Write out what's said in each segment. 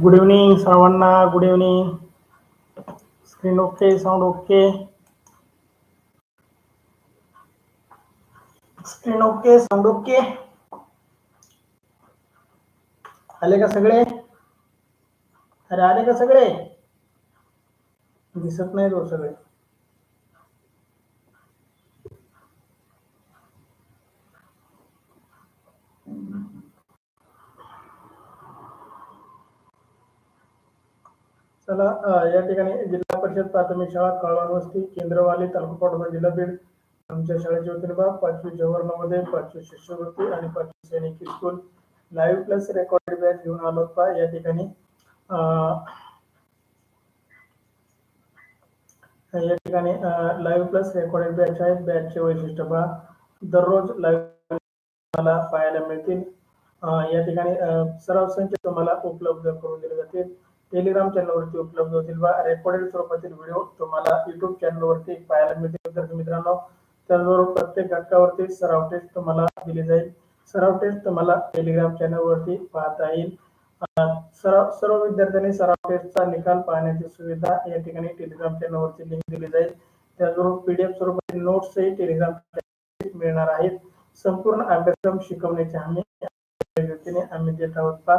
Good evening सर्वांना good evening screen okay sound okay screen okay sound okay आले का सगळे? अरे आले का सगळे? दिसत नाही तो हो सगळे. चला या ठिकाणी जिल्हा परिषद प्राथमिक शाळा कळवण वस्ती केंद्रवाली तालुका पाटोदा जिल्हा बीड आमच्या शाळेचे वतीने बाब पाचवी जवाहर नवोदय पाचवी शिष्यवृत्ती आणि पाचवी सैनिक school. Live plus record batch घेऊन आलो पा या ठिकाणी या ठिकाणी लाईव्ह प्लस रेकॉर्डेड बॅच आहेत. बॅचचे वैशिष्ट्य पहा दररोज लाईव्ह तुम्हाला पाहायला मिळतील. या ठिकाणी सराव संच तुम्हाला उपलब्ध करून दिले जातील. टेलिग्राम चॅनलवरती उपलब्ध होतील व रेकॉर्डेड स्वरूपातील व्हिडिओ तुम्हाला युट्यूब चॅनलवरती पाहायला मिळतील. तर मित्रांनो त्याचबरोबर प्रत्येक घटकावरती सराव टेस्ट तुम्हाला दिली जाईल. सराव टेस्ट तुम्हाला टेलिग्राम चॅनलवरती पाहता येईल. सराव सर्व विद्यार्थ्यांनी सराव टेस्टचा निकाल पाहण्याची सुविधा या ठिकाणी टेलिग्राम चॅनलवरती लिंक दिली जाईल. त्याचबरोबर पीडीएफ स्वरूपातील नोट्सही टेलिग्राम मिळणार आहेत. संपूर्ण अभ्यासक्रम शिकवण्याची आम्ही आम्ही देत आहोत पहा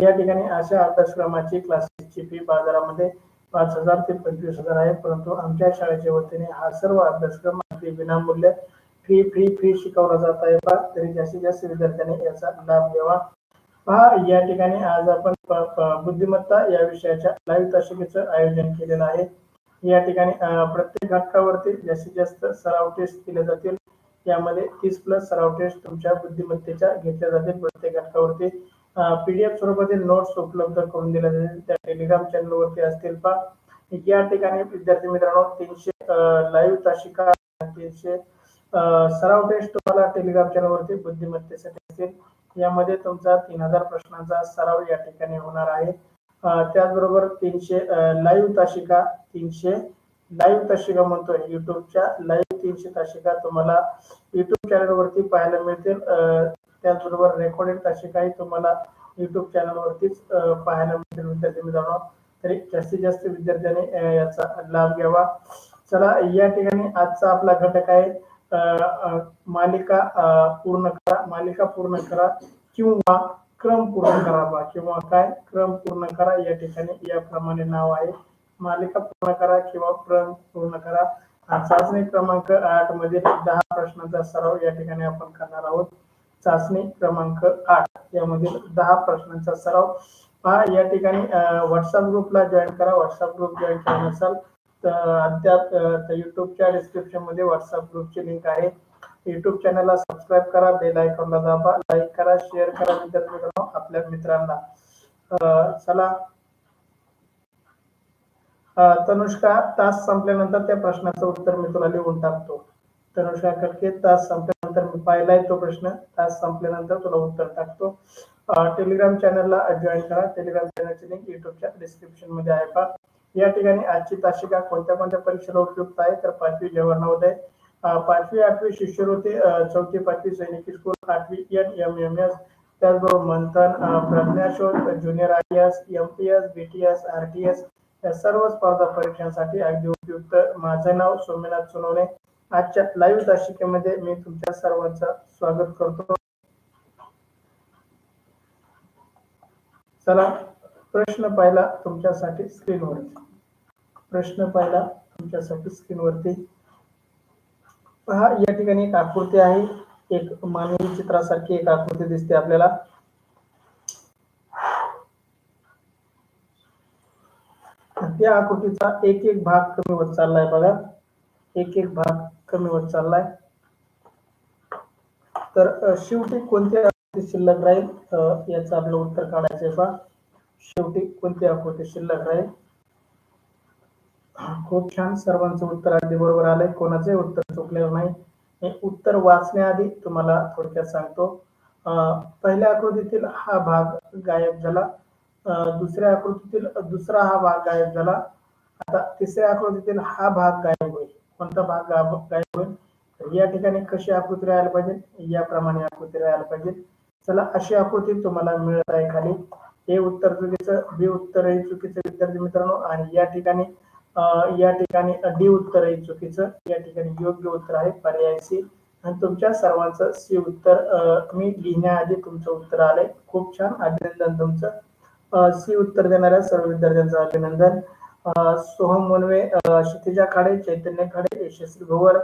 या ठिकाणी अशा अभ्यासक्रमाची क्लासेसची फी बाजारामध्ये पाच हजार ते पंचवीस हजार आहे. परंतु आमच्या शाळेच्या वतीने हा सर्व अभ्यासक्रम अगदी विनामूल्य फी फ्री फी शिकवला जात आहे. पहा तरी जास्तीत जास्त विद्यार्थ्यांनी याचा लाभ घ्यावा. पहा या ठिकाणी आज आपण बुद्धिमत्ता या विषयाच्या लाईव्ह तासिकेचं आयोजन केलेलं आहे. या ठिकाणी प्रत्येक घटकावरती जास्तीत जास्त सराव टेस्ट केले जातील. यामध्ये तीस प्लस सराव टेस्ट तुमच्या बुद्धिमत्तेच्या घेतल्या जातील प्रत्येक घटकावरती. पीडीएफ स्वरूपातील नोट्स उपलब्ध करून दिल्या जातील. त्या टेलिग्राम चॅनलवरती असतील पा या ठिकाणी विद्यार्थी मित्रांनो तीनशे लाईव्ह तासिका तीनशे सराव टेस्ट तुम्हाला टेलिग्राम चॅनलवरती बुद्धिमत्तेसाठी असतील यामध्ये तुमचा तीन हजार प्रश्नांचा सराव या ठिकाणी होणार आहे. त्याचबरोबर तीनशे लाईव्ह तासिका तीनशे लाईव्ह तासिका म्हणतोय. युट्यूबच्या लाईव्ह तीनशे तासिका तुम्हाला युट्यूब चॅनलवरती पाहायला मिळतील. त्याचबरोबर रेकॉर्डेड काही तुम्हाला युट्यूब चॅनलवरतीच पाहायला मिळतील विद्यार्थी मित्रांनो. तरी जास्तीत जास्त विद्यार्थ्यांनी याचा लाभ घ्यावा. चला या ठिकाणी आजचा आपला घटक आहे मालिका पूर्ण करा. मालिका पूर्ण करा किंवा क्रम पूर्ण करावा किंवा काय? क्रम पूर्ण करा या ठिकाणी याप्रमाणे नाव आहे. मालिका पूर्ण करा किंवा क्रम पूर्ण करा. चाचणी क्रमांक आठमध्ये दहा प्रश्नांचा सराव या ठिकाणी आपण करणार आहोत. चाचणी क्रमांक आठ. यामधील दहा प्रश्नांचा सराव पहा. या ठिकाणी व्हॉट्सअप ग्रुपला जॉईन करा. व्हॉट्सअप ग्रुप जॉईन केला नसाल तर अद्याप युट्यूबच्या डिस्क्रिप्शनमध्ये व्हॉट्सअप ग्रुपची लिंक आहे. युट्यूब चॅनलला सबस्क्राईब करा. बेल आयकॉनला दाबा. लाईक करा. शेअर करा विद्यार्थी मित्रांनो आपल्या मित्रांना. चला. तनुष्का तास संपल्यानंतर त्या प्रश्नाचं उत्तर मी तुला लिहून टाकतो. तनुष्का कडके तास नंतर मी पाहिलाय तो प्रश्न. तास संपल्यानंतर तुला उत्तर टाकतो. टेलिग्राम चॅनलला जॉईन करा. टेलिग्राम चॅनलची लिंक युट्यूबच्या डिस्क्रिप्शनमध्ये आहे का या ठिकाणी आजची तासिका कोणत्या कोणत्या परीक्षेला उपयुक्त आहे? तर पाचवी जवाहर नवोदय पाचवी आठवी शिष्यवृत्ती चौथी पाचवी सैनिकी स्कूल आठवी एन एम एम एस त्याचबरोबर Manthan प्रज्ञाशोध junior I S M P S B T S R T S या सर्व स्पर्धा परीक्षांसाठी अगदी उपयुक्त. माझं नाव सोमनाथ सोनवणे. आजच्या लाईव्ह तासिकेमध्ये मी तुमच्या सर्वांचं स्वागत करतो. चला प्रश्न पहिला तुमच्यासाठी स्क्रीनवरती प्रश्न पहिला तुमच्यासाठी स्क्रीनवरती पहा या ठिकाणी एक आकृती आहे. एक मानवी चित्रासारखी एक आकृती दिसते आपल्याला. त्या आकृतीचा एक एक भाग कमी होत चाललाय बघा. एक एक भाग कमी होत चाललाय. तर शेवटी कोणत्या आकृती शिल्लक राहील? याचं आपलं उत्तर काढायचं आहे पहा शेवटी कोणती आकृती शिल्लक राहील? खूप छान. सर्वांचं उत्तर अगदी बरोबर आलंय. कोणाचंही उत्तर चुकलेलं नाही. हे उत्तर वाचण्याआधी तुम्हाला थोडक्यात सांगतो. अं, पहिल्या आकृतीतील हा भाग गायब झाला. अं, दुसऱ्या आकृतीतील दुसरा हा भाग गायब झाला. आता तिसऱ्या आकृतीतील हा भाग गायब होईल. कोणता भाग गायब होईल? तर या ठिकाणी कशी आकृती राहायला पाहिजे? याप्रमाणे आकृती राहायला पाहिजे. चला अशी आकृती तुम्हाला मिळत आहे खाली. हे उत्तर चुकीचं बी उत्तरही चुकीचं विद्यार्थी मित्रांनो. आणि या ठिकाणी या ठिकाणी डी उत्तरही चुकीचं. या ठिकाणी योग्य उत्तर आहे पर्याय सी. आणि तुमच्या सर्वांचं सी उत्तर मी लिहिण्याआधी तुमचं उत्तर आलंय. खूप छान. अभिनंदन तुमचं. सी उत्तर देणाऱ्या सर्व विद्यार्थ्यांचं अभिनंदन. सोहम वनवे क्षितिजा खाडे चैतन्य खाडे यशस्वी भोवर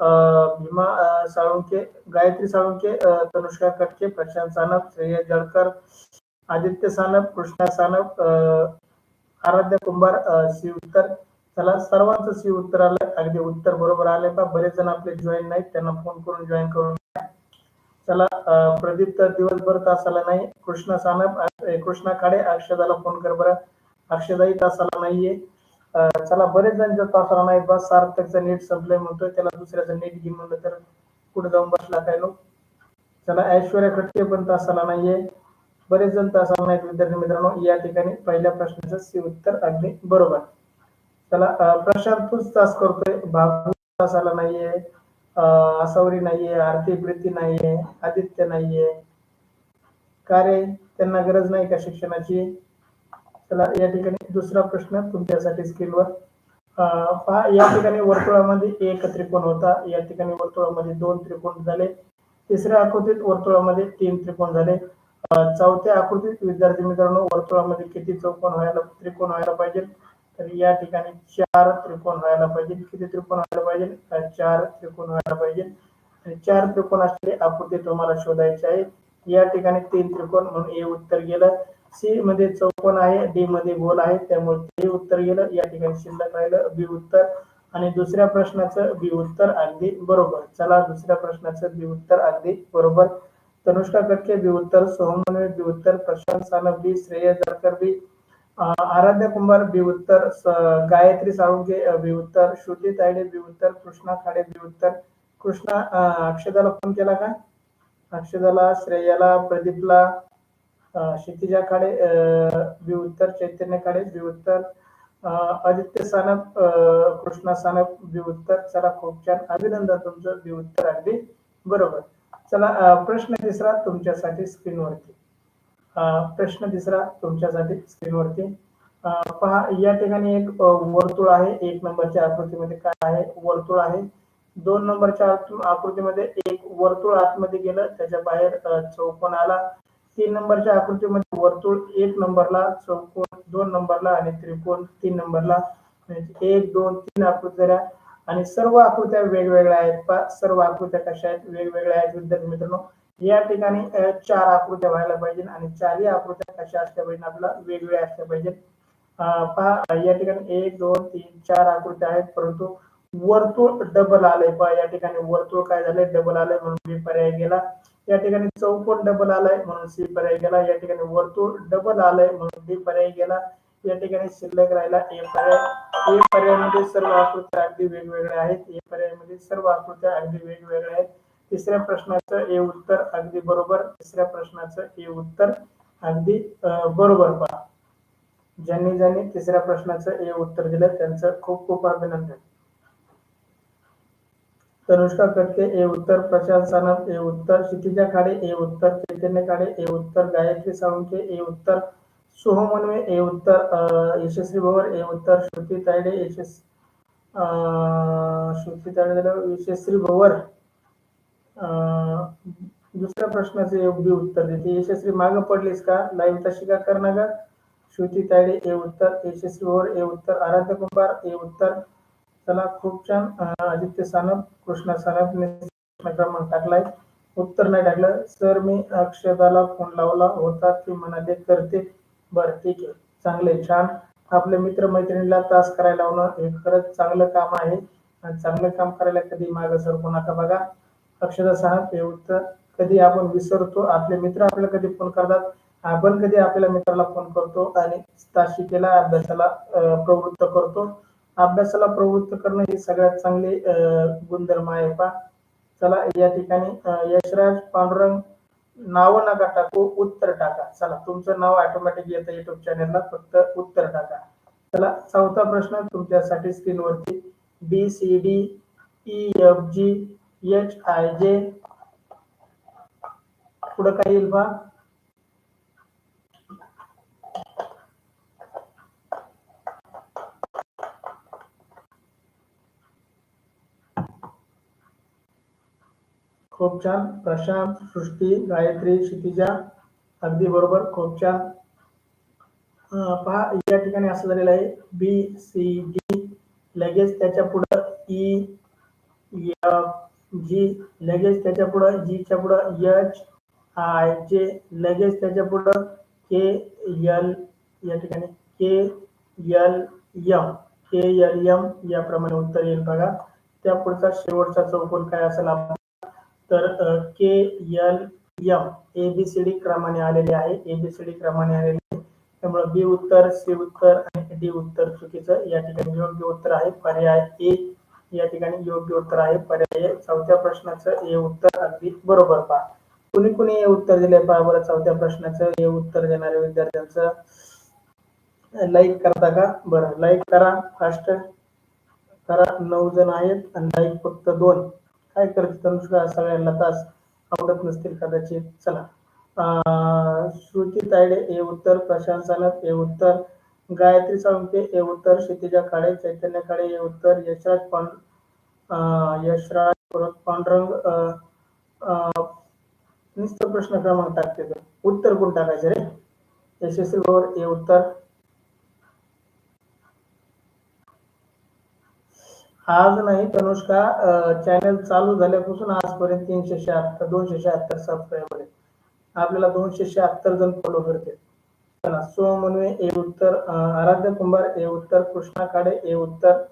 अं, भीमा साळुंके गायत्री साळुंके तनुष्का कटके प्रशांत सानप श्रेय जळकर आदित्य सानप कृष्णा सानप आराध्य कुंभार अं, सी उत्तर. चला सर्वांचं सी उत्तर आलं. अगदी उत्तर बरोबर आले का बरेच जण आपले जॉईन नाहीत. त्यांना फोन करून जॉईन करून चला प्रदीप तर दिवसभर तासाला नाही. कृष्णा सानप कृष्णा खाडे अक्षदाला फोन कर बरं. अक्षदाही तासाला नाहीये. अं, चला बरेच जण जर तासाला नाही. बस सार्थकचं नेट संपलंय म्हणतोय. त्याला दुसऱ्याचं नेट घे म्हणलं तर कुठे जाऊन बसला काय लोक? चला ऐश्वर्या खटके पण तासाला नाहीये. बरेच जण तासाला नाहीत विद्यार्थी मित्रांनो. या ठिकाणी पहिल्या प्रश्नाचं सी उत्तर अगदी बरोबर. चला प्रशांत तूच तास करतोय. भागू तासाला नाहीये. अं, नाहीये. आरती प्रीती नाहीये. आदित्य नाहीये. का रे त्यांना गरज नाही का शिक्षणाची? चला या ठिकाणी दुसरा प्रश्न तुमच्यासाठी स्क्रीनवर पहा या ठिकाणी वर्तुळामध्ये एक त्रिकोण होता. या ठिकाणी वर्तुळामध्ये दोन त्रिकोण झाले. तिसऱ्या आकृतीत वर्तुळामध्ये तीन त्रिकोण झाले. चौथ्या आकृतीत विद्यार्थी मित्रांनो वर्तुळामध्ये किती चौकोन व्हायला त्रिकोण व्हायला पाहिजे? तर या ठिकाणी चार त्रिकोण व्हायला पाहिजे. किती त्रिकोण व्हायला पाहिजे? चार त्रिकोण व्हायला पाहिजे. आणि चार त्रिकोण असलेली आकृती तुम्हाला शोधायची आहे. या ठिकाणी तीन त्रिकोण म्हणून हे उत्तर गेलं. सी मध्ये चौकोन आहे डी मध्ये गोल आहे त्यामुळे ते उत्तर गेलं या ठिकाणी शिल्लक राहिलं बी उत्तर. आणि दुसऱ्या प्रश्नाचं बी उत्तर अगदी बरोबर. चला दुसऱ्या प्रश्नाचं बी उत्तर अगदी बरोबर. तनुष्का कटके बी उत्तर. सोहम बी उत्तर. प्रशांत सानप बी. श्रेय जरकर बी. आराध्य कुंभार बी उत्तर. गायत्री साळुंके बी उत्तर. श्रुती तायडे बी उत्तर. कृष्णा खाडे बी उत्तर. कृष्णा अक्षदाला फोन केला का? अक्षदाला श्रेयाला प्रदीपला क्षितिजा खाडे अं, बी उत्तर चैतन्य खाडे बी उत्तर आदित्य सानप कृष्णा सानप बी उत्तर चला खूप छान. अभिनंदन तुमचं बी उत्तर अगदी बरोबर. चला प्रश्न तिसरा तुमच्यासाठी स्क्रीनवरती. प्रश्न तिसरा तुमच्यासाठी स्क्रीनवरती. पहा या ठिकाणी एक वर्तुळ आहे. एक नंबरच्या आकृतीमध्ये काय आहे? वर्तुळ आहे. दोन नंबरच्या आकृतीमध्ये एक वर्तुळ आतमध्ये गेलं. त्याच्या बाहेर चौकोन आला. तीन नंबरच्या आकृतीमध्ये वर्तुळ एक नंबरला चौकोन दोन नंबरला आणि त्रिकोण तीन नंबरला. म्हणजे एक दोन तीन आकृत्या आणि सर्व आकृत्या वेगवेगळ्या आहेत. पा सर्व आकृत्या कशा आहेत? वेगवेगळ्या आहेत विद्यार्थी मित्रांनो. या ठिकाणी चार आकृत्या व्हायला पाहिजे आणि चारही आकृत्या कशा असल्या पाहिजे आपल्याला वेगवेगळ्या असल्या पाहिजेत. पहा या ठिकाणी एक दोन तीन चार आकृत्या आहेत. परंतु वर्तुळ डबल आलंय. पहा या ठिकाणी वर्तुळ काय झालंय? डबल आलंय म्हणून मी पर्याय गेला या ठिकाणी चौकोन डबल आलाय म्हणून सी पर्याय गेला. या ठिकाणी वर्तुळ डबल आलाय म्हणून डी पर्याय गेला. या ठिकाणी शिल्लक राहिला ए पर्याय. ए पर्यायामध्ये सर्व आकृत्या अगदी वेगवेगळ्या आहेत. ए पर्यायामध्ये सर्व आकृत्या अगदी वेगवेगळ्या आहेत. तिसऱ्या प्रश्नाचं ए उत्तर अगदी बरोबर. तिसऱ्या प्रश्नाचं ए उत्तर अगदी बरोबर पहा. ज्यांनी ज्यांनी तिसऱ्या प्रश्नाचं ए उत्तर दिलं त्यांचं खूप खूप अभिनंदन. तनुष्का कटके ए उत्तर प्रशांत सानप ए उत्तर क्षितिजा खाडे ए उत्तर चैतन्य खाडे ए उत्तर गायत्री साळुंके ए उत्तर सोहम ए उत्तर यशस्वी भवर ए उत्तर श्रुती तायडे यशस् अं, श्रुती तायडे झालं, यशस्वी भवर दुसऱ्या प्रश्नाचे योग्य उत्तर देते यशस्वी मागं पडलीस का लाईव्ह तशी का कर का श्रुती तायडे ए उत्तर यशस्वी भवर ए उत्तर आराध्य कुंभार ए उत्तर चला खूप छान. आदित्य सानप कृष्णा सानप क्रमांक टाकलाय. उत्तर नाही टाकलं. सर मी अक्षदाला फोन लावला होता. ती म्हणाले करते. बरं ठीक आहे. चांगले छान. आपल्या मित्र मैत्रिणीला तास करायला लावणं हे खरंच चांगलं काम आहे. आणि चांगलं काम करायला कधी मागं सरकू नका बघा. अक्षदा साहेब हे उत्तर कधी आपण विसरतो आपले मित्र आपल्याला कधी फोन करतात? आपण कधी आपल्या मित्राला फोन करतो आणि ताशिकेला अभ्यासाला प्रवृत्त करतो? अभ्यासाला प्रवृत्त करणं ही सगळ्यात चांगली गुणधर्म आहे पा चला या ठिकाणी यशराज पांडुरंग नाव नका टाकू उत्तर टाका. चला तुमचं नाव ऑटोमॅटिक येतं युट्यूब चॅनलला फक्त उत्तर टाका. चला चौथा प्रश्न तुमच्यासाठी स्क्रीनवरती B C D E F G H I J पुढं काय येईल बा खूप छान प्रशांत सृष्टी गायत्री क्षितिजा अगदी बरोबर खूप छान पहा या ठिकाणी असं झालेलं आहे. बी सी डी लगेच त्याच्या पुढं e, ई जी लगेच त्याच्या पुढं जीच्या पुढं एच आय जे लगेच त्याच्या पुढं के एल या ठिकाणी K L M K L M याप्रमाणे उत्तर येईल बघा. त्या पुढचा शेवटचा चौकोन काय असेल आपण तर K L M A B C D क्रमाने आलेले आहे. ए बी सी डी क्रमाने आलेले आहे. त्यामुळे बी उत्तर सी उत्तर आणि डी उत्तर चुकीचं या ठिकाणी योग्य उत्तर आहे. पर्याय ए या ठिकाणी योग्य उत्तर आहे. पर्याय चौथ्या प्रश्नाचं हे उत्तर अगदी बरोबर पहा. कुणी कुणी हे उत्तर दिले पहा बरं चौथ्या प्रश्नाचं. हे उत्तर देणाऱ्या विद्यार्थ्यांचं लाईक करता का? बरं लाईक करा. फास्ट करा. नऊ जण आहेत आणि लाईक फक्त दोन. काय करते अनुष्का सगळ्यांना तास आवडत नसतील कदाचित. चला. अं, श्रुती तायडे ए उत्तर प्रशांत सानप ए उत्तर गायत्री साळुंके ए उत्तर क्षितिजा काळे चैतन्य काळे ए उत्तर यशराज पांड अं, यशराज परत पांडुरंग अं, नुसतं प्रश्न क्रमांक टाकते उत्तर कोण टाकायचे रे? यशस्वी गौर ए उत्तर. आज नाही तनुष्का चॅनल चालू झाल्यापासून आजपर्यंत तीनशे शहात्तर दोनशे शहात्तर सबस्क्रायबर आहेत. आपल्याला दोनशे शहात्तर जण फॉलो करते चला सो म्हणवे हे उत्तर आराध्य कुंभार ए उत्तर कृष्णा काडे ए उत्तर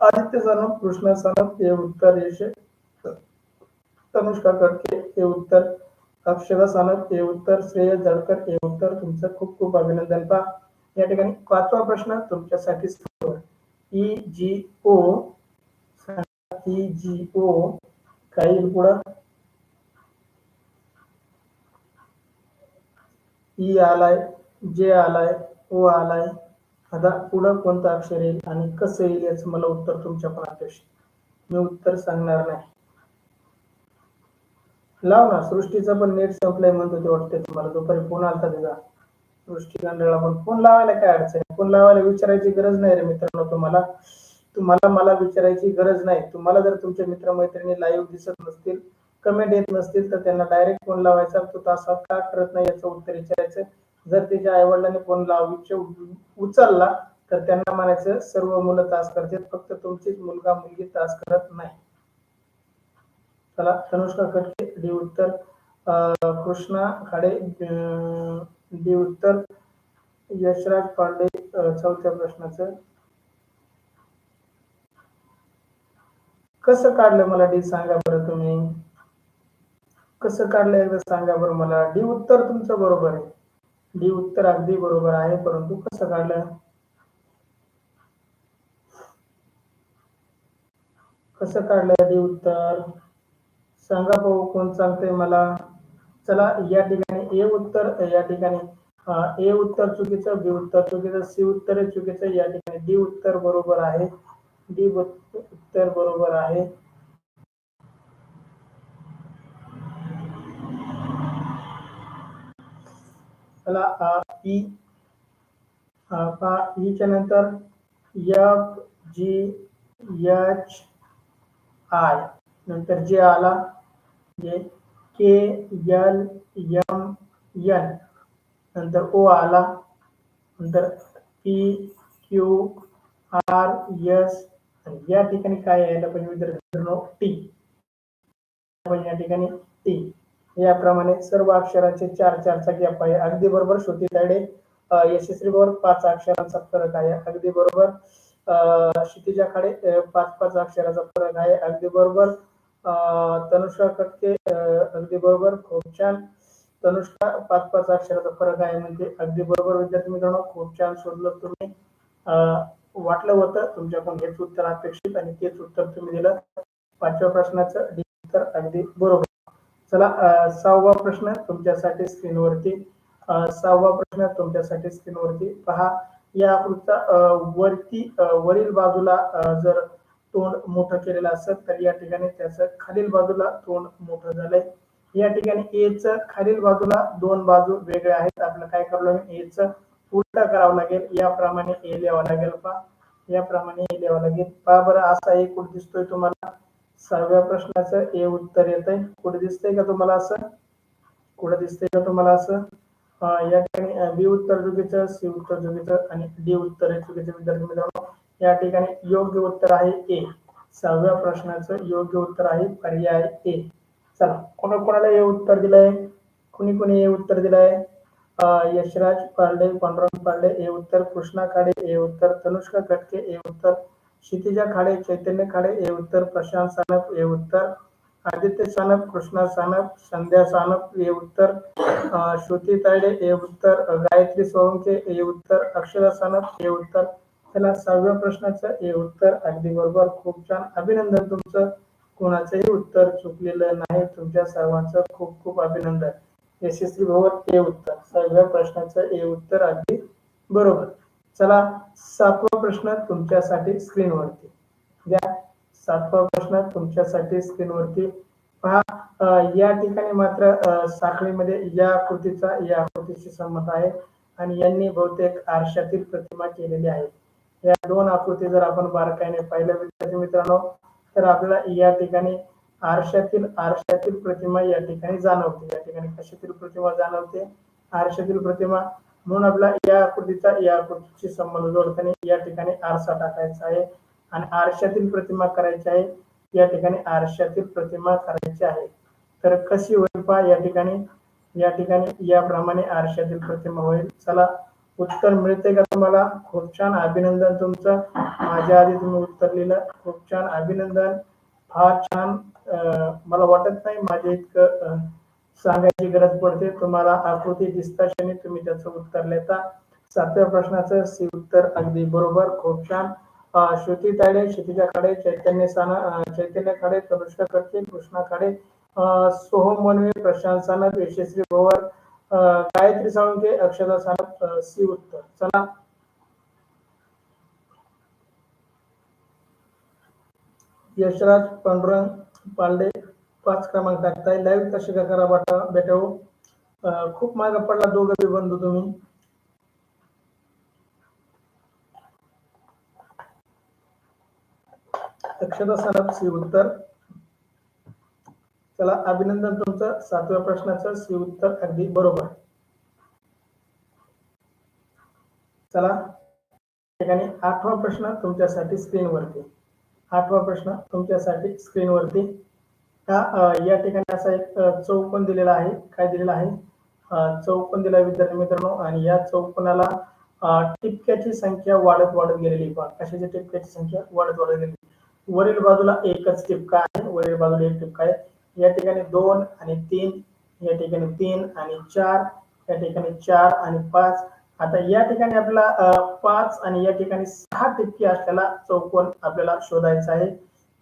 आदित्य सनप कृष्णा सनप ए उत्तर यश तनुष्का कडके ए उत्तर अक्षरा सनप ए उत्तर श्रेय जळकर ए उत्तर तुमचं खूप खूप अभिनंदन. पा या ठिकाणी पाचवा प्रश्न तुमच्यासाठी ई जी ओ ई जी ओ काही येईल पुढं? ई आलाय जे आलाय ओ आलाय आता पुढं कोणतं अक्षर येईल आणि कसं येईल याचं मला उत्तर तुमच्या पण अपेक्षित मी उत्तर सांगणार नाही. लाव ना सृष्टीचा पण नेट संपलाय म्हणतो ते वाटते तुम्हाला. दुपारी फोन आलता तिचा सृष्टी गांडळा पण फोन लावायला काय अडचण? आहे विचारायची गरज नाही रे मित्रांनो तुम्हाला. तुम्हाला मला विचारायची गरज नाही. तुम्हाला जर तुमचे मित्रमैत्रिणी लाईव्ह दिसत नसतील कमेंट येत नसतील तर त्यांना डायरेक्ट फोन लावायचा. तो तासा का करत नाही याचं उत्तर विचारायचं. जर त्याच्या आई वडिलांनी फोन लाव उचलला तर त्यांना म्हणायचं सर्व मुलं तास करतात. फक्त तुमचीच मुलगा मुलगी तास करत नाही. चला तनुष्का खटके डी उत्तर अं, कृष्णा खाडे डी उत्तर यशराज पांडे चौथ्या प्रश्नाचं. कसं काढलं मला डी सांगा बरं तुम्ही? कसं काढलं एकदा सांगा बरं मला? डी उत्तर तुमचं बरोबर आहे. डी उत्तर अगदी बरोबर आहे परंतु कसं काढलं? कसं काढलं डी उत्तर? सांगा भाऊ कोण सांगतंय मला? चला या ठिकाणी ए उत्तर या ठिकाणी ए उत्तर चुकीचं, बी उत्तर चुकीचं, सी उत्तर चुकीचं, या ठिकाणी डी उत्तर बरोबर आहे. डी उत्तर बरोबर आहे. ईच्या नंतर एफ़ जी एच आय. नंतर जे आला, जे के, एल, एम, एन. नंतर ओ आला. नंतर पी क्यू आर एस या ठिकाणी काय यायला पाहिजे विद्यार्थ्यांनो टी या ठिकाणी टी याप्रमाणे सर्व अक्षरांचे चार चारचा गॅप आहे. अगदी बरोबर श्रुती तायडे यशस्वी बरोबर पाच अक्षरांचा फरक आहे. अगदी बरोबर. अं, क्षितिजा खाडे पाच पाच अक्षराचा फरक आहे. अगदी बरोबर. अं, कटके अगदी बरोबर. खूप छान. तनुष्का पाच पाच अक्षराचा फरक आहे. म्हणजे अगदी बरोबर विद्यार्थी मित्रांनो खूप छान शोधलं तुम्ही. वाटलं होतं तुमच्याकडून हेच उत्तर अपेक्षित आणि तेच उत्तर तुम्ही दिलं. पाचव्या प्रश्नाचं डी उत्तर अगदी बरोबर. चला सहावा प्रश्न तुमच्यासाठी स्क्रीनवरती. सहावा प्रश्न तुमच्यासाठी स्क्रीनवरती पहा. या आकृतीचा वरती वरील बाजूला जर तोंड मोठं केलेलं असेल तर या ठिकाणी त्याचं खालील बाजूला तोंड मोठं झालंय. या ठिकाणी ए च खालील बाजूला दोन बाजू वेगळ्या आहेत. आपल्याला काय करावं लागेल? च उलटा करावं लागेल. याप्रमाणे ए लिहावं लागेल. पहा. याप्रमाणे ए लिहावं लागेल. पा बरं असा एक कुठे दिसतोय तुम्हाला? सहाव्या प्रश्नाचं ए उत्तर येत आहे कुठे दिसतंय का तुम्हाला असं? कुठे दिसतंय का तुम्हाला असं? या ठिकाणी बी उत्तर चुकीचं सी उत्तर चुकीचं आणि डी उत्तर चुकीचं. विद्यार्थी मित्रांनो या ठिकाणी योग्य उत्तर आहे ए सहाव्या प्रश्नाचं योग्य उत्तर आहे पर्याय ए चला. कोणा कोणाला हे उत्तर दिलंय? कुणी कुणी हे उत्तर दिलंय? यशराज पारडे पांडुरंग पारडे हे उत्तर कृष्णा खाडे हे उत्तर तनुष्का कटके हे उत्तर क्षितिजा खाडे चैतन्य खाडे हे उत्तर प्रशांत सानप हे उत्तर आदित्य सानप कृष्णा सानप संध्या सानप हे उत्तर श्रुती तायडे हे उत्तर गायत्री सोळंके हे उत्तर अक्षरा सानप हे उत्तर. त्याला सहाव्या प्रश्नाचं हे उत्तर अगदी बरोबर. खूप छान. अभिनंदन तुमचं. कोणाचंही उत्तर चुकलेलं नाही. तुमच्या सर्वांचं खूप खूप अभिनंदन. यशस्वी भवन ए उत्तर. सहाव्या प्रश्नाचं ए उत्तर अगदी बरोबर. चला सातवा प्रश्न तुमच्यासाठी स्क्रीनवरती. द्या सातवा प्रश्न तुमच्यासाठी स्क्रीनवरती. पहा या ठिकाणी मात्र साखळीमध्ये या कृतीचा या आकृतीशी संबंध आहे आणि यांनी बहुतेक आरशातील प्रतिमा केलेली आहे. या दोन आकृती जर आपण बारकाईने पाहिल्या विद्यार्थी मित्रांनो तर आपल्याला या ठिकाणी आरशातील आरशातील प्रतिमा या ठिकाणी जाणवते. या ठिकाणी कशातील प्रतिमा जाणवते? आरशातील प्रतिमा म्हणून आपला या आकृतीचा या आकृतीशी संबंध जोडताना या ठिकाणी आरसा टाकायचा आहे आणि आरशातील प्रतिमा करायची आहे. या ठिकाणी आरशातील प्रतिमा करायची आहे. तर कशी होईल पहा या ठिकाणी या ठिकाणी याप्रमाणे आरशातील प्रतिमा होईल. चला उत्तर मिळते का तुम्हाला? खूप छान अभिनंदन तुमचं. माझ्या आधी तुम्ही उत्तर लिहिलं. खूप छान अभिनंदन. फार छान मला वाटत नाही माझ्या इतकं सांगायची गरज पडते. तुम्हाला आकृती दिसता क्षणी तुम्ही त्याचं उत्तर लिहिता. सातव्या प्रश्नाचं सी उत्तर अगदी बरोबर. खूप छान. श्रुती ताडे क्षितिजा खाडे चैतन्य साना चैतन्य खाडे तनुष्का कडके कृष्णा खाडे अं, सोहम मनवे प्रशांत सानप यशस्वी भवर गायत्री साळुंके अक्षता सानप सी उत्तर चला. यशराज पांडुरंग पांडे पाच क्रमांक टाकताय. लाईव्ह कशी का करा बाटा बेटा हो. खूप मागे पडला दोघं बी बंधू तुम्ही. अक्षता सानप सी उत्तर चला अभिनंदन तुमचं. सातव्या प्रश्नाचं सी उत्तर अगदी बरोबर. चला ठिकाणी आठवा प्रश्न तुमच्यासाठी स्क्रीनवरती. आठवा प्रश्न तुमच्यासाठी स्क्रीनवरती. या ठिकाणी असा एक चौकोन दिलेला आहे. काय दिलेला आहे? चौकोन दिला विद्यार्थी मित्रांनो आणि या चौकोनाला टिपक्याची संख्या वाढत वाढत गेलेली पहा कशाची टिपक्याची संख्या वाढत वाढत गेलेली वरील बाजूला एकच टिपका आहे. वरील बाजूला एक टिपका आहे. या ठिकाणी दोन आणि तीन या ठिकाणी तीन आणि चार या ठिकाणी चार आणि पाच. आता या ठिकाणी आपला पाच आणि या ठिकाणी सहा टिपके असलेला चौकोन आपल्याला शोधायचा आहे.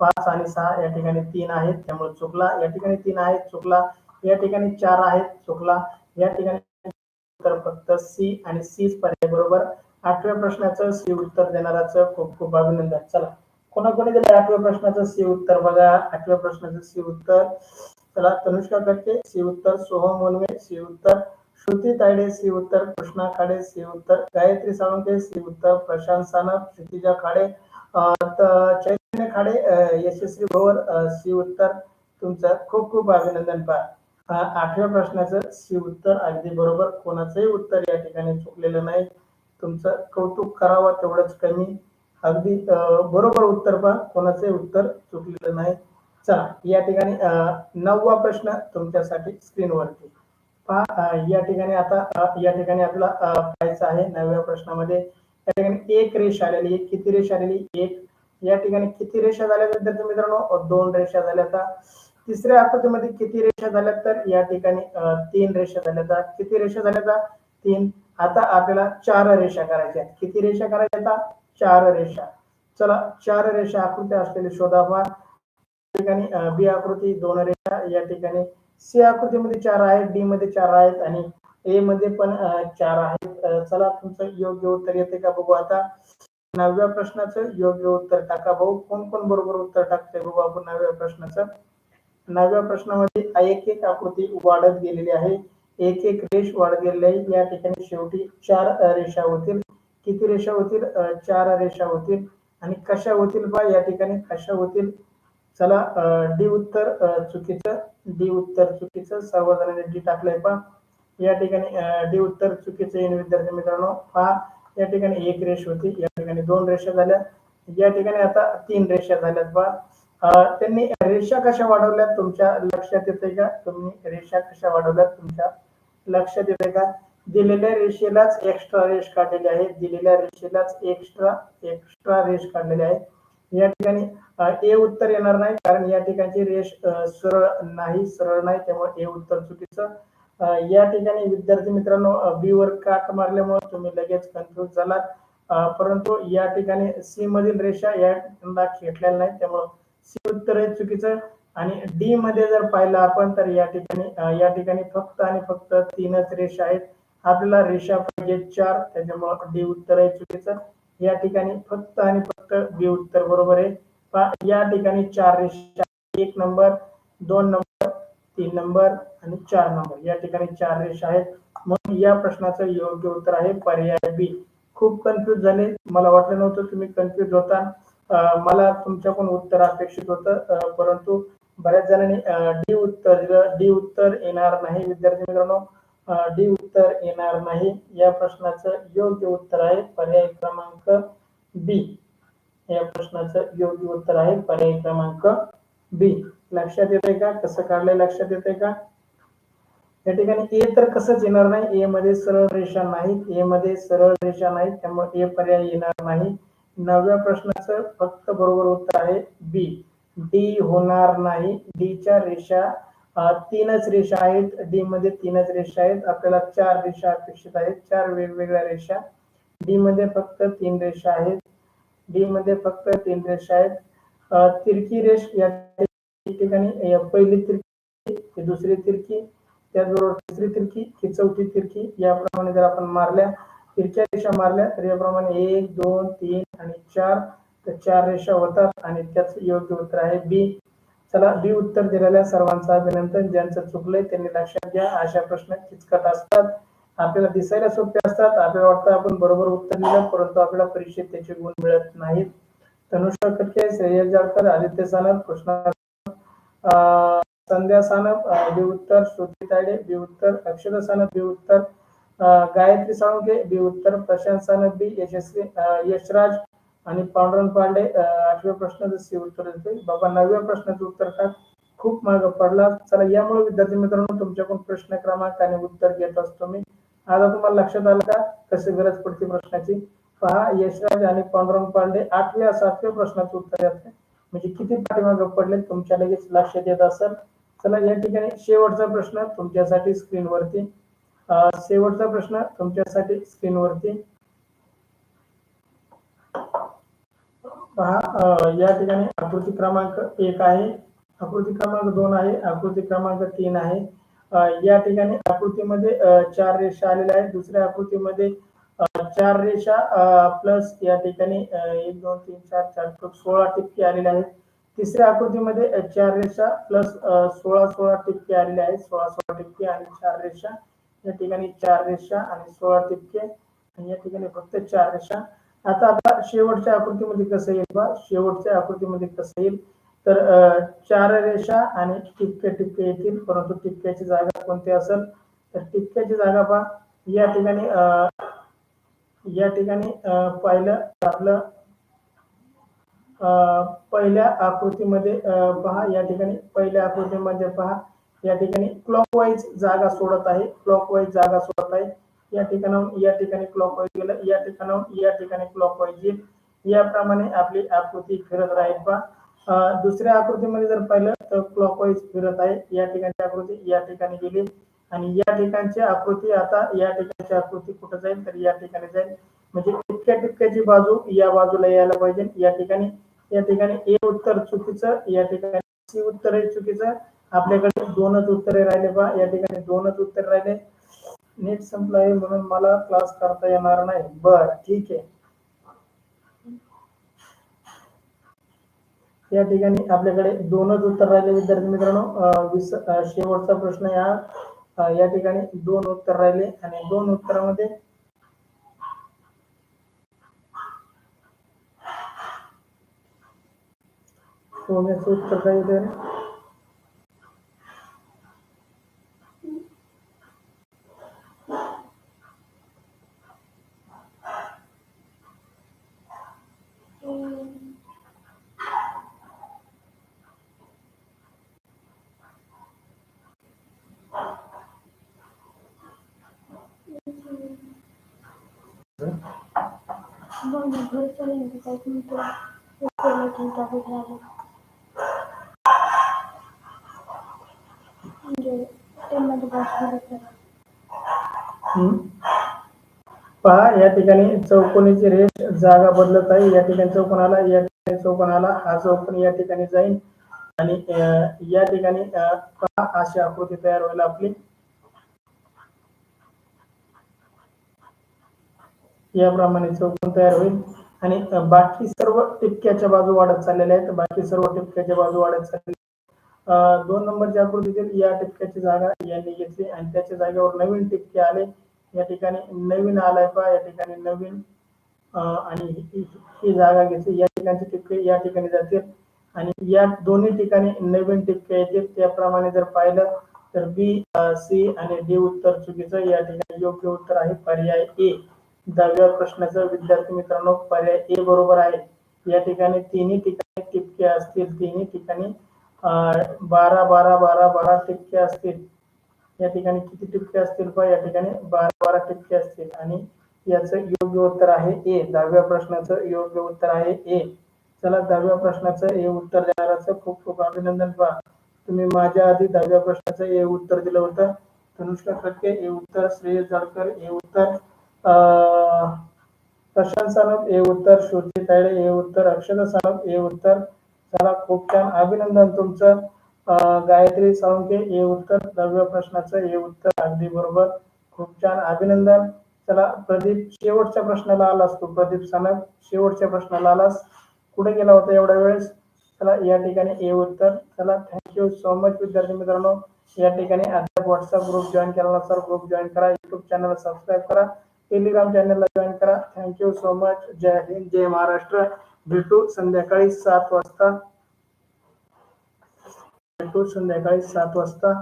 पाच आणि सहा या ठिकाणी तीन आहेत त्यामुळे चुकला. या ठिकाणी तीन आहेत चुकला. या ठिकाणी चार आहेत चुकला. या ठिकाणी तर फक्त सी आणि सी पर्याय बरोबर. आठव्या प्रश्नाचं सी उत्तर देणाराचं खूप खूप अभिनंदन. चला. कोणाकोणी दिलं आठव्या प्रश्नाचं सी उत्तर बघा आठव्या प्रश्नाचं सी उत्तर. चला तनुष्का कटके सी उत्तर सोहम मुनवे सी उत्तर श्रुती तायडे सी उत्तर कृष्णा खाडे सी उत्तर गायत्री साळुंके सी उत्तर प्रशांत सानप क्षितिजा खाडे चैतन्य खाडे यशस्वी भोवर सी उत्तर. तुमचं खूप खूप अभिनंदन पहा. आठव्या प्रश्नाचं सी उत्तर अगदी बरोबर कोणाचंही उत्तर या ठिकाणी चुकलेलं नाही. तुमचं कौतुक करावं तेवढंच कमी. अगदी बरोबर उत्तर पहा. कोणाचे उत्तर चुकलेलं नाही. चला या ठिकाणी नववा प्रश्न तुमच्यासाठी स्क्रीनवरती. पहा या ठिकाणी आता या ठिकाणी आपला पाहायचा आहे नवव्या प्रश्नामध्ये. या ठिकाणी एक रेष आलेली किती रेष आलेली? एक. या ठिकाणी किती रेषा झाल्या विद्यार्थी मित्रांनो? दोन रेषा झाल्या आता. तिसऱ्या आकृतीमध्ये किती रेषा झाल्या तर? या ठिकाणी तीन रेषा झाल्या तर किती रेषा झाल्या तर तीन. आता आपल्याला चार रेषा करायच्या आहेत. किती रेषा करायच्या चार रेषा. चला चार रेषा आकृती असलेली शोधावा ठिकाणी बी आकृती दोन रेषा. या ठिकाणी सी आकृतीमध्ये चार आहेत डी मध्ये चार आहेत आणि ए मध्ये पण चार आहेत. चला तुमचं योग्य उत्तर येते का बघू आता? नवव्या प्रश्नाचं योग्य उत्तर टाका भाऊ. कोण कोण बरोबर उत्तर टाकते बघू आपण नवव्या प्रश्नाचं? नवव्या प्रश्नामध्ये एक एक आकृती वाढत गेलेली आहे. एक एक रेष वाढत गेलेली आहे. या ठिकाणी शेवटी चार रेषा होतील. किती रेषा होतील? चार रेषा होतील. आणि कशा होतील बा? या ठिकाणी कशा होतील? चला डी उत्तर चुकीचं. डी उत्तर चुकीचं. सर्वजणांनी डी टाकलंय पा या ठिकाणी डी उत्तर चुकीचं येईल विद्यार्थी मित्रांनो. पहा या ठिकाणी एक रेष होती. या ठिकाणी दोन रेषा झाल्या. या ठिकाणी आता तीन रेषा झाल्यात बा. त्यांनी रेषा कशा वाढवल्यात तुमच्या लक्षात येते का? तुम्ही रेषा कशा वाढवल्यात तुमच्या लक्षात येते का? दिलेल्या रेषेलाच एक्स्ट्रा रेष काढलेली आहे दिलेल्या रेषेलाच एक्स्ट्रा एक्स्ट्रा रेष काढलेली आहे या ठिकाणी ए उत्तर येणार नाही कारण या ठिकाणची रेष सरळ नाही सरळ नाही त्यामुळे ए उत्तर चुकीचं. या ठिकाणी विद्यार्थी मित्रांनो बी वर काट मारल्यामुळे तुम्ही लगेच कन्फ्युज झालात. परंतु या ठिकाणी सी मधील रेषा या खेटलेल्या नाही त्यामुळे सी उत्तर आहे चुकीचं. आणि डी मध्ये जर पाहिलं आपण तर या ठिकाणी या ठिकाणी फक्त आणि फक्त तीनच रेषा आहेत. आपल्याला रेषा पाहिजे चार त्याच्यामुळे डी उत्तर आहे चुकीचं. या ठिकाणी फक्त आणि फक्त बी उत्तर बरोबर आहे. या ठिकाणी चार रेषा एक नंबर दोन नंबर तीन नंबर आणि चार नंबर. या ठिकाणी चार रेषा आहेत. म्हणून या प्रश्नाचं योग्य उत्तर आहे पर्याय बी. खूप कन्फ्युज झाले. मला वाटलं नव्हतं तुम्ही कन्फ्युज होता. मला तुमच्याकडून उत्तर अपेक्षित होतं. परंतु बऱ्याच जणांनी डी उत्तर डी उत्तर येणार नाही. विद्यार्थी मित्रांनो डी उत्तर येणार नाही. या प्रश्नाचं योग्य उत्तर आहे. पर्याय क्रमांक बी. या प्रश्नाचं योग्य उत्तर आहे. पर्याय क्रमांक बी. लक्षात येते का? कसं काढलंय? लक्षात येते का? या ठिकाणी ए तर कसंच येणार नाही. ए मध्ये सरळ रेषा नाहीत. ए मध्ये सरळ रेषा नाहीत. त्यामुळे ए पर्याय येणार नाही. नवव्या प्रश्नाचं फक्त बरोबर उत्तर आहे बी. डी होणार नाही. डी च्या रेषा तीनच रेषा आहेत. डी मध्ये तीनच रेषा आहेत. आपल्याला चार रेषा अपेक्षित आहेत. चार वेगवेगळ्या रेषा. डी मध्ये फक्त तीन रेषा आहेत. डी मध्ये फक्त तीन रेषा आहेत. तिरकी रेष या ठिकाणी पहिली तिरकी दुसरी तिरकी त्याचबरोबर तिसरी तिरकी ही चौथी तिरकी याप्रमाणे जर आपण मारल्या तिरक्या रेषा मारल्या तर याप्रमाणे एक दोन तीन आणि चार. तर चार रेषा होतात आणि त्याच योग्य उत्तर आहे बी चला बी उत्तर दिलेल्या सर्वांचं अभिनंदन. ज्यांचं चुकलंय त्यांनी लक्षात घ्या. अशा प्रश्न किचकट असतात. आपल्याला दिसायला सोपे असतात. आपल्याला वाटतं आपण बरोबर उत्तर दिलं परंतु आपल्याला परीक्षेत त्याचे गुण मिळत नाहीत. तनुषा कटके श्रेयस जाळकर आदित्य सानप कृष्णा अं, संध्या सानप बी उत्तर श्रुती ताडे बी उत्तर अक्षता सानप बी उत्तर गायत्री साळुंके बी उत्तर प्रशांत सानप बी यशस्वी यशराज आणि पांडुरंग पांडे आठव्या प्रश्नाचं सी उत्तर देतोय बाबा नवव्या प्रश्नाचं उत्तर टाक खूप मार्ग पडला. चला यामुळे विद्यार्थी मित्रांनो तुमच्याकडून प्रश्न क्रमांक आणि उत्तर घेत असतो मी. आता तुम्हाला लक्षात आलं का? कशी गरज पडते प्रश्नाची? पहा यशराज आणि पांडुरंग पांडे आठव्या सातव्या प्रश्नाचं उत्तर येतं म्हणजे किती पाठीमागे पडले तुमच्या लगेच लक्षात येत असेल. चला या ठिकाणी शेवटचा प्रश्न तुमच्यासाठी स्क्रीनवरती. शेवटचा प्रश्न तुमच्यासाठी स्क्रीनवरती. पहा या ठिकाणी आकृती क्रमांक एक आहे आकृती क्रमांक दोन आहे आकृती क्रमांक तीन आहे. या ठिकाणी आकृतीमध्ये चार रेषा आलेल्या आहेत. दुसऱ्या आकृतीमध्ये चार रेषा प्लस या ठिकाणी एक दोन तीन चार चार सोळा टिपके आलेले आहेत. तिसऱ्या आकृतीमध्ये चार रेषा प्लस सोळा सोळा टिपके आलेले आहेत. सोळा सोळा टिपके आणि चार रेषा. या ठिकाणी चार रेषा आणि सोळा टिपके आणि या ठिकाणी फक्त चार रेषा. आता आता शेवटच्या आकृतीमध्ये कसं येईल बा? शेवटच्या आकृतीमध्ये कसं येईल? तर चार रेषा आणि टिपके टिपके येतील परंतु टिपक्याची जागा कोणती असेल? तर टिपक्याची जागा पहा. या ठिकाणी या ठिकाणी पाहिलं आपलं अं, पहिल्या आकृतीमध्ये पहा. या ठिकाणी पहिल्या आकृतीमध्ये पहा. या ठिकाणी क्लॉकवाईज जागा सोडत आहे. क्लॉकवाईज जागा सोडत आहे. या ठिकाणाहून या ठिकाणी क्लॉकवाईज गेलं या ठिकाणाहून या ठिकाणी क्लॉकवाईज येईल याप्रमाणे आपली आकृती फिरत राहील पहा. दुसऱ्या आकृतीमध्ये जर पाहिलं तर क्लॉकवाईज फिरत आहे. या ठिकाणची आकृती या ठिकाणी गेली. आणि या ठिकाणची आकृती आता या ठिकाणची आकृती कुठं जाईल तर या ठिकाणी जाईल. म्हणजे इतक्या टिपक्याची बाजू या बाजूला यायला पाहिजे. या ठिकाणी या ठिकाणी ए उत्तर चुकीचं या ठिकाणी सी उत्तर आहे चुकीचं. आपल्याकडे दोनच उत्तरे राहिले बा या ठिकाणी दोनच उत्तर राहिले. नीट संपलं आहे म्हणून मला क्लास करता येणार नाही. बर ठीक आहे. या ठिकाणी आपल्याकडे दोनच उत्तर राहिले विद्यार्थी मित्रांनो. शेवटचा प्रश्न या. या ठिकाणी दोन उत्तर राहिले आणि दोन उत्तरामध्ये सोन्याचं उत्तर काय येते रे बघ ना घर चालेल तर काही म्हणतो पेमेंट टॉपिक राहिलं म्हणजे त्यामध्ये बस हम्म. पहा या ठिकाणी चौकोनीची रेष जागा बदलत आहे. या ठिकाणी चौकोनाला या ठिकाणी चौकोनाला हा चौकोन या ठिकाणी जाईल आणि या ठिकाणी पहा अशी आकृती तयार होईल आपली. याप्रमाणे चौकोन तयार होईल. आणि बाकी सर्व टिपक्याच्या बाजू वाढत चाललेल्या आहेत. बाकी सर्व टिपक्याच्या बाजू वाढत चाललेल्या दोन नंबरच्या आकृतीतील या टिपक्याची जागा यांनी घेतली आणि त्याच्या जागेवर नवीन टिपके आले. या ठिकाणी नवीन आलाय पा या ठिकाणी नवीन आणि ही- ही जागा घेतली. या ठिकाणचे टिपके या ठिकाणी जातील. आणि या दोन्ही ठिकाणी नवीन टिपके येतील. त्याप्रमाणे जर पाहिलं तर बी सी आणि डी उत्तर चुकीचं. या ठिकाणी योग्य उत्तर आहे. पर्याय ए. दहाव्या प्रश्नाचं विद्यार्थी मित्रांनो पर्याय ए बरोबर आहे. या ठिकाणी तिन्ही ठिकाणी टिपके असतील. तिन्ही ठिकाणी बारा बारा बारा बारा टिपके असतील. या ठिकाणी किती टिपके असतील पहा? या ठिकाणी बारा बारा टिपके असतील. आणि याचं योग्य उत्तर आहे ए. दहाव्या प्रश्नाचं योग्य उत्तर आहे ए. चला दहाव्या प्रश्नाचं ए उत्तर देणाराचं खूप खूप अभिनंदन पहा. तुम्ही माझ्या आधी दहाव्या प्रश्नाचं ए उत्तर दिलं होतं. तनुष्का खटके ए उत्तर. श्रेय जाडकर ए उत्तर. प्रशांत सानप ए उत्तर श्रुती तायडे ए उत्तर अक्षता सानप ए उत्तर. चला खूप छान. अभिनंदन तुमचं. गायत्री सावंके ए उत्तर. दहाव्या प्रश्नाचं ए उत्तर. अगदी बरोबर. खूप छान. अभिनंदन. चला प्रदीप शेवटच्या प्रश्नाला आलास तू प्रदीप सानप. शेवटच्या प्रश्नाला आलास. कुठे गेला होता एवढ्या वेळेस? चला या ठिकाणी ए उत्तर. चला थँक्यू सो मच विद्यार्थी मित्रांनो. या ठिकाणी अद्याप व्हॉट्सअप ग्रुप जॉईन केला नसेल ग्रुप जॉईन करा. युट्यूब चॅनल सबस्क्राईब करा. टेलिग्राम चॅनलला जॉईन करा. थँक्यू सो मच जय हिंद जय महाराष्ट्र भेटू संध्याकाळी सात वाजता. भेटू संध्याकाळी सात वाजता.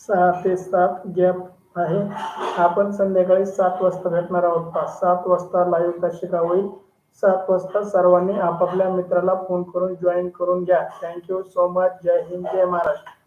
सहा ते सात गॅप आहे. आपण संध्याकाळी सात वाजता भेटणार आहोत सात वाजता लाईव्ह कशी का होईल. सात वाजता सर्वांनी आपापल्या मित्राला फोन करून जॉईन करून घ्या. थँक्यू सो मच जय हिंद जय महाराष्ट्र.